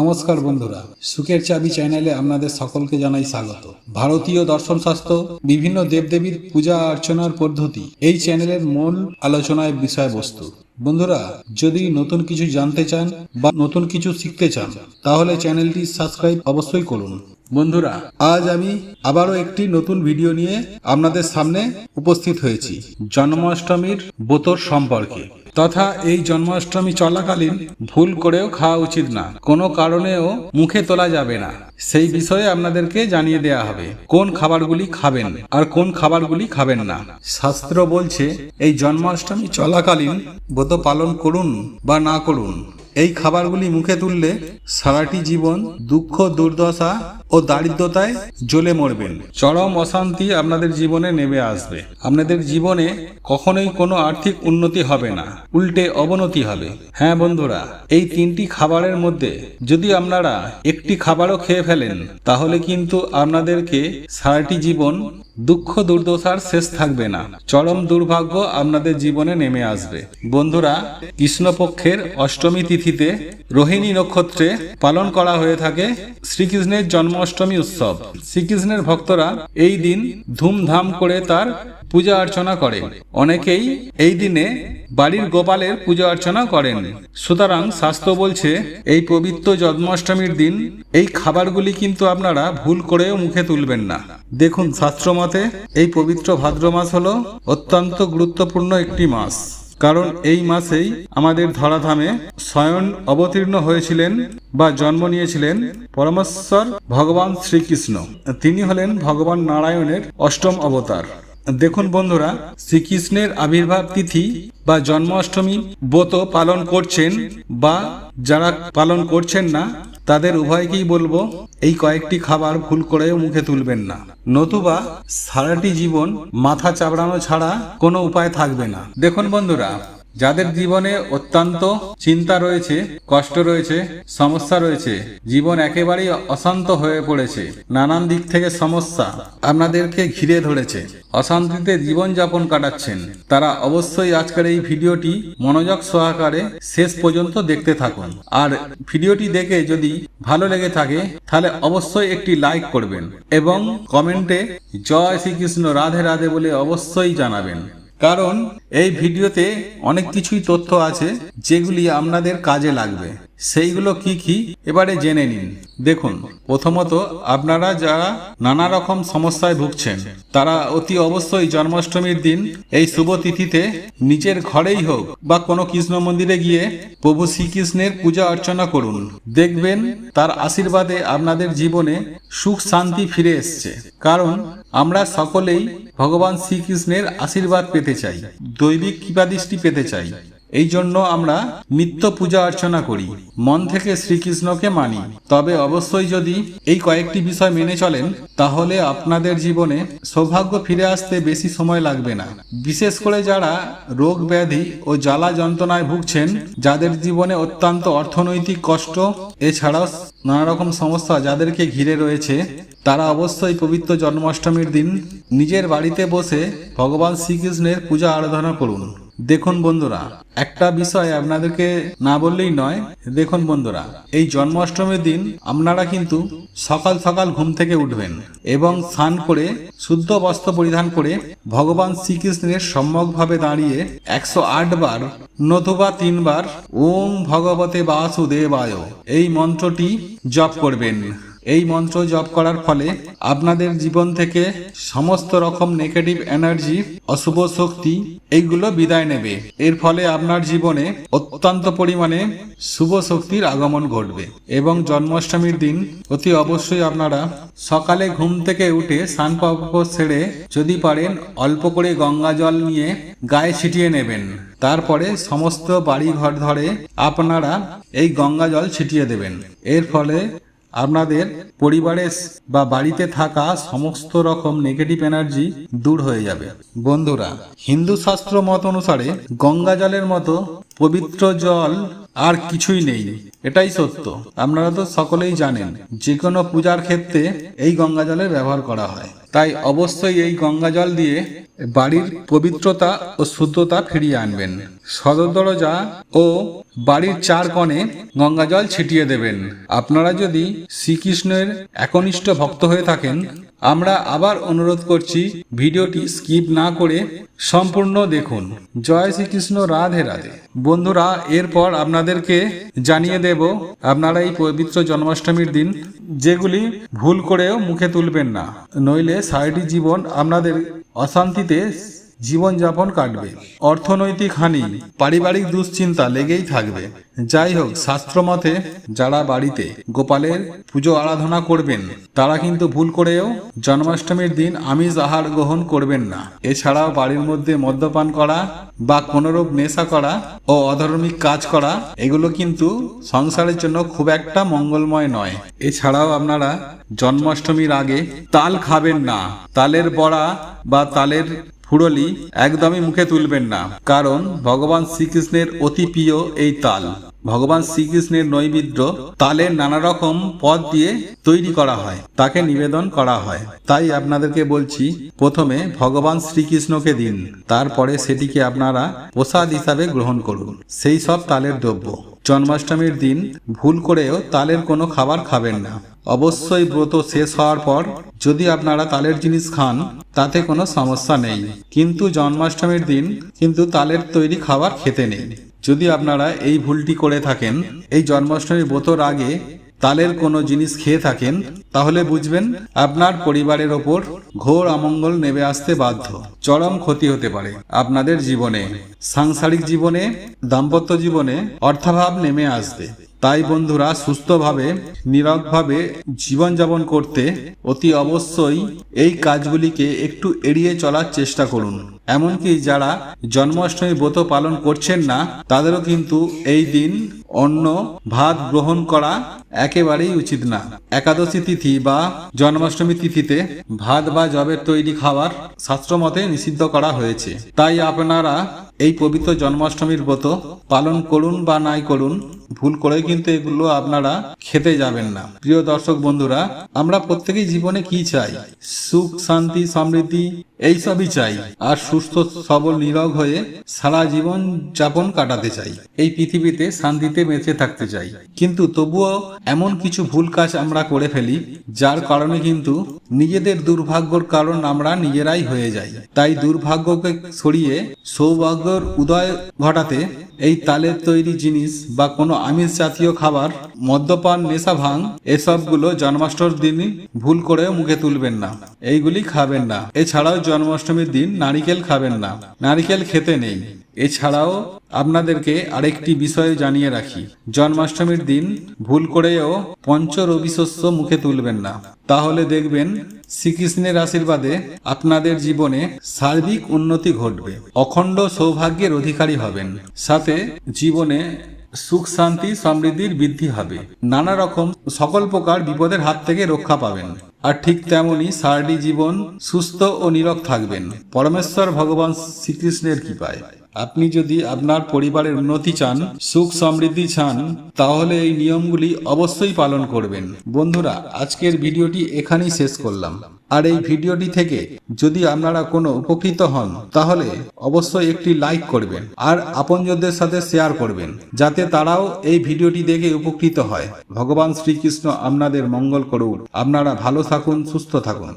নমস্কার বন্ধুরা। সুখের চাবি চ্যানেলে আপনাদের সকলকে জানাই স্বাগত। ভারতীয় দর্শন শাস্ত্র, বিভিন্ন দেবদেবীর পূজা অর্চনার পদ্ধতি, এই চ্যানেলের মূল আলোচনায় বিষয়বস্তু। বন্ধুরা, যদি নতুন কিছু জানতে চান বা নতুন কিছু শিখতে চান, তাহলে চ্যানেলটি সাবস্ক্রাইব অবশ্যই করুন। বন্ধুরা, আজ আমি আবারও একটি নতুন ভিডিও নিয়ে আপনাদের সামনে উপস্থিত হয়েছি, জন্মাষ্টমীর বোতর সম্পর্কে। তথা এই জন্মাষ্টমী চলাকালীন ভুল করেও খাওয়া উচিত না। কোনো কারণেও মুখে তোলা যাবে না। সেই বিষয়ে আপনাদেরকে জানিয়ে দেয়া হবে, কোন খাবারগুলি খাবেন আর কোন খাবারগুলি খাবেন না। শাস্ত্র বলছে, এই জন্মাষ্টমী চলাকালীন ব্রত পালন করুন বা না করুন। এই খাবারগুলি মুখে তুললে সারাটি জীবন দুঃখ, দুর্দশা ও দারিদ্রতায় জ্বলে মরবেন। চরম অশান্তি আপনাদের জীবনে নেমে আসবে। আপনাদের জীবনে কখনোই কোনো আর্থিক উন্নতি হবে না। উল্টে অবনতি হবে। হ্যাঁ বন্ধুরা, এই তিনটি খাবারের মধ্যে যদি আপনারা একটি খাবারও খেয়ে ফেলেন, তাহলে কিন্তু আপনাদেরকে সারাটি জীবন দুঃখ দুর্দশার শেষ থাকবে না। চরম দুর্ভাগ্য আপনাদের জীবনে নেমে আসবে। বন্ধুরা, কৃষ্ণপক্ষের অষ্টমী তিথিতে রোহিণী নক্ষত্রে পালন করা হয়ে থাকে শ্রীকৃষ্ণের জন্মাষ্টমী উৎসব। শ্রীকৃষ্ণের ভক্তরা এই দিন ধুমধাম করে তার পূজা অর্চনা করে। অনেকেই এই দিনে বাড়ির গোপালের পূজা অর্চনা করেন। সুতরাং শাস্ত্র বলছে, এই পবিত্র জন্মাষ্টমীর দিন এই খাবারগুলি কিন্তু আপনারা ভুল করেও মুখে তুলবেন না। দেখুন শাস্ত্র মতে, এই পবিত্র ভাদ্র মাস হল অত্যন্ত গুরুত্বপূর্ণ একটি মাস। কারণ এই মাসেই আমাদের ধরাধামে স্বয়ং অবতীর্ণ হয়েছিলেন বা জন্ম নিয়েছিলেন পরমেশ্বর ভগবান শ্রীকৃষ্ণ। তিনি হলেন ভগবান নারায়ণের অষ্টম অবতার। দেখুন বন্ধুরা, শ্রীকৃষ্ণের আবির্ভাব তিথি বা জন্মাষ্টমী ব্রত পালন করছেন বা যারা পালন করছেন না, তাদের উভয়কেই বলব, এই কয়েকটি খাবার ভুল করেও মুখে তুলবেন না। নতুবা সারাটি জীবন মাথা চাবড়ানো ছাড়া কোনো উপায় থাকবে না। দেখুন বন্ধুরা যাদের জীবনে অত্যন্ত চিন্তা রয়েছে, কষ্ট রয়েছে, সমস্যা রয়েছে, জীবন একেবারেই অশান্ত হয়ে পড়েছে, নানান দিক থেকে সমস্যা আপনাদেরকে ঘিরে ধরেছে, অশান্তিতে জীবন যাপন কাটাচ্ছেন, তারা অবশ্যই আজকের এই ভিডিওটি মনোযোগ সহকারে শেষ পর্যন্ত দেখতে থাকুন। আর ভিডিওটি দেখে যদি ভালো লেগে থাকে, তাহলে অবশ্যই একটি লাইক করবেন এবং কমেন্টে জয় শ্রীকৃষ্ণ রাধে রাধে বলে অবশ্যই জানাবেন। কারণ এই ভিডিওতে অনেক কিছুই তথ্য আছে যেগুলি আপনাদের কাজে লাগবে। সেইগুলো কি কি? এবারে জেনে নিন। দেখুন, প্রথমত আপনারা যারা নানা রকম সমস্যায় ভুগছেন, তারা অতি অবশ্যই জন্মাষ্টমীর দিন এই শুভ তিথিতে নিজের ঘরেই হোক বা কোনো কৃষ্ণ মন্দিরে গিয়ে প্রভু শ্রীকৃষ্ণের পূজা অর্চনা করুন। দেখবেন তার আশীর্বাদে আপনাদের জীবনে সুখ শান্তি ফিরে এসছে। কারণ আমরা সকলেই ভগবান শ্রীকৃষ্ণের আশীর্বাদ পেতে চাই। দৈবিক কৃপাদৃষ্টি পেতে চাই। এই জন্য আমরা নিত্য পূজা অর্চনা করি। মন থেকে শ্রীকৃষ্ণকে মানি। তবে অবশ্যই যদি এই কয়েকটি বিষয় মেনে চলেন, তাহলে আপনাদের জীবনে সৌভাগ্য ফিরে আসতে বেশি সময় লাগবে না। বিশেষ করে যারা রোগ ব্যাধি ও জ্বালা যন্ত্রণায় ভুগছেন, যাদের জীবনে অত্যন্ত অর্থনৈতিক কষ্ট, এছাড়াও নানা রকম সমস্যা যাদেরকে ঘিরে রয়েছে, তারা অবশ্যই পবিত্র জন্মাষ্টমীর দিন নিজের বাড়িতে বসে ভগবান শ্রীকৃষ্ণের পূজা আরাধনা করুন। দেখুন বন্ধুরা, একটা বিষয় আপনাদেরকে না বললেই নয়, দেখুন বন্ধুরা, এই জন্মাষ্টমীর দিন আপনারা কিন্তু সকাল সকাল ঘুম থেকে উঠবেন এবং স্নান করে, শুদ্ধ বস্ত্র পরিধান করে ভগবান শ্রীকৃষ্ণের সম্যকভাবে দাঁড়িয়ে একশো আট বার নতুবা তিনবার ওম ভগবতে বাসুদেবায় এই মন্ত্রটি জপ করবেন। এই মন্ত্র জপ করার ফলে আপনাদের জীবন থেকে সমস্ত রকম নেগেটিভ এনার্জি অশুভ শক্তি এইগুলো বিদায় নেবে। এর ফলে আপনার জীবনে অত্যন্ত পরিমাণে শুভ শক্তির আগমন ঘটবে এবং জন্মাষ্টমীর দিন অতি অবশ্যই আপনারা সকালে ঘুম থেকে উঠে স্নান ছেড়ে যদি পারেন অল্প করে গঙ্গা জল নিয়ে গায়ে ছিটিয়ে নেবেন। তারপরে সমস্ত বাড়ি ঘর ধরে আপনারা এই গঙ্গা জল ছিটিয়ে দেবেন। এর ফলে আপনাদের পরিবারে বা বাড়িতে থাকা সমস্ত রকম নেগেটিভ এনার্জি দূর হয়ে যাবে। বন্ধুরা, হিন্দু শাস্ত্র মত অনুসারে গঙ্গা জলের মতো পবিত্র জল আর কিছুই নেই। এটাই সত্য। আপনারা তো সকলেই জানেন যে কোনো পূজার ক্ষেত্রে এই গঙ্গা জলের ব্যবহার করা হয়। তাই অবশ্যই এই গঙ্গা জল দিয়ে বাড়ির পবিত্রতা ও শুদ্ধতা ফিরিয়ে আনবেন। সদর দরজা ও বাড়ির চার কোণে গঙ্গা জল ছিটিয়ে দেবেন। আপনারা যদি শ্রীকৃষ্ণের একনিষ্ঠ ভক্ত হয়ে থাকেন, আমরা আবার অনুরোধ করছি ভিডিওটি স্কিপ না করে সম্পূর্ণ দেখুন। জয় শ্রীকৃষ্ণ, রাধে রাধে। বন্ধুরা, এরপর আপনাদেরকে জানিয়ে দেব, আপনারা এই পবিত্র জন্মাষ্টমীর দিন যেগুলি ভুল করেও মুখে তুলবেন না। নইলে সারাটি জীবন আপনাদের অশান্তিতে জীবনযাপন কাটবে। অর্থনৈতিক হানি, পারিবারিক দুশ্চিন্তা লেগেই থাকবে। যাই হোক শাস্ত্র মতে যারা বাড়িতে গোপালের পুজো আরাধনা করবেন, তারা কিন্তু ভুল করেও জন্মাষ্টমীর দিন আমিষ আহার গ্রহণ করবেন না। এছাড়াও বাড়ির মধ্যে মদ্যপান করা বা কোনোরূপ নেশা করা ও অধর্মিক কাজ করা, এগুলো কিন্তু সংসারের জন্য খুব একটা মঙ্গলময় নয়। এছাড়াও আপনারা জন্মাষ্টমীর আগে তাল খাবেন না। তালের বড়া বা তালের ফুরলি একদমই মুখে তুলবেন না, কারণ ভগবান শ্রীকৃষ্ণের অতি প্রিয় এই তাল। ভগবান শ্রীকৃষ্ণের নৈবেদ্য তালের নানা রকম পদ দিয়ে তৈরি করা হয়, তাকে নিবেদন করা হয়। তাই আপনাদেরকে বলছি, প্রথমে ভগবান শ্রীকৃষ্ণকে দিন, তারপরে সেটিকে আপনারা প্রসাদ হিসাবে গ্রহণ করুন। সেই সব তালের দ্রব্য। জন্মাষ্টমীর দিন ভুল করেও তালের কোনো খাবার খাবেন না। অবশ্যই ব্রত শেষ হওয়ার পর যদি আপনারা তালের জিনিস খান, তাতে কোনো সমস্যা নেই। কিন্তু জন্মাষ্টমীর দিন কিন্তু তালের তৈরি খাবার খেতে নেই। যদি আপনারা এই ভুলটি করে থাকেন, এই জন্মাষ্টমীর ব্রতর আগে তালের কোনো জিনিস খেয়ে থাকেন, তাহলে বুঝবেন আপনার পরিবারের ওপর ঘোর অমঙ্গল নেমে আসতে বাধ্য। চরম ক্ষতি হতে পারে আপনাদের জীবনে। সাংসারিক জীবনে, দাম্পত্য জীবনে অর্থাভাব নেমে আসবে। তাই বন্ধুরা সুস্থভাবে নীরবভাবে জীবনযাপন করতে অতি অবশ্যই এই কাজগুলিকে একটু এড়িয়ে চলার চেষ্টা করুন। এমনকি যারা জন্মাষ্টমী ব্রত পালন করছেন না, তাদেরও কিন্তু এই দিন অন্য ভাত গ্রহণ করা একেবারেই উচিত না। একাদশী তিথি বা জন্মাষ্টমী তিথিতে ভাত বা জবের তৈরি খাবার শাস্ত্রমতে নিষিদ্ধ করা হয়েছে। তাই আপনারা এই পবিত্র জন্মাষ্টমীর ব্রত পালন করুন বা নাই করুন, ভুল করে কিন্তু এগুলো আপনারা খেতে যাবেন না। প্রিয় দর্শক বন্ধুরা, আমরা প্রত্যেকেই জীবনে কি চাই? সুখ, শান্তি, সমৃদ্ধি এই সবই চাই। আর সুস্থ, সবল, নিরোগ হয়ে সারা জীবন যাপন কাটাতে চাই। এই পৃথিবীতে শান্তিতে বেঁচে থাকতে চাই। কিন্তু তবুও এমন কিছু ভুল কাজ আমরা করে ফেলি, যার কারণে কিন্তু নিজেদের দুর্ভাগ্যর কারণ আমরা নিজেরাই হয়ে যাই। তাই দুর্ভাগ্যকে সরিয়ে সৌভাগ্যর উদয় ঘটাতে এই তালের তৈরি জিনিস বা কোনো আমিষ জাতীয় খাবার, মদ্যপান, নেশা ভাং, এসবগুলো জন্মাষ্টমীর দিনই ভুল করে মুখে তুলবেন না। এইগুলি খাবেন না। এছাড়াও জন্মাষ্টমীর দিন নারিকেল খাবেন না। নারিকেল খেতে নেই। এছাড়াও, আপনাদেরকে আরেকটি বিষয় জানিয়ে রাখি। জন্মাষ্টমীর দিন ভুল করেও পঞ্চ রবি শস্য মুখে তুলবেন না। তাহলে দেখবেন, শ্রীকৃষ্ণের আশীর্বাদে আপনাদের জীবনে সার্বিক উন্নতি ঘটবে। অখণ্ড সৌভাগ্যের অধিকারী হবেন। সাথে জীবনে সুখ, শান্তি, সমৃদ্ধির বৃদ্ধি হবে। নানা রকম সকল প্রকার বিপদের হাত থেকে রক্ষা পাবেন। আর ঠিক তেমনি সারাটি জীবন সুস্থ ও নীরব থাকবেন। পরমেশ্বর ভগবান শ্রীকৃষ্ণের কৃপায়। আপনি যদি আপনার পরিবারের উন্নতি চান, সুখ সমৃদ্ধি চান, তাহলে এই নিয়মগুলি অবশ্যই পালন করবেন। বন্ধুরা, আজকের ভিডিওটি এখানেই শেষ করলাম। আর এই ভিডিওটি থেকে যদি আপনারা কোনো উপকৃত হন, তাহলে অবশ্যই একটি লাইক করবেন আর আপনজনদের সাথে শেয়ার করবেন, যাতে তারাও এই ভিডিওটি দেখে উপকৃত হয়। ভগবান শ্রীকৃষ্ণ আপনাদের মঙ্গল করুন আপনারা ভালো থাকুন, সুস্থ থাকুন।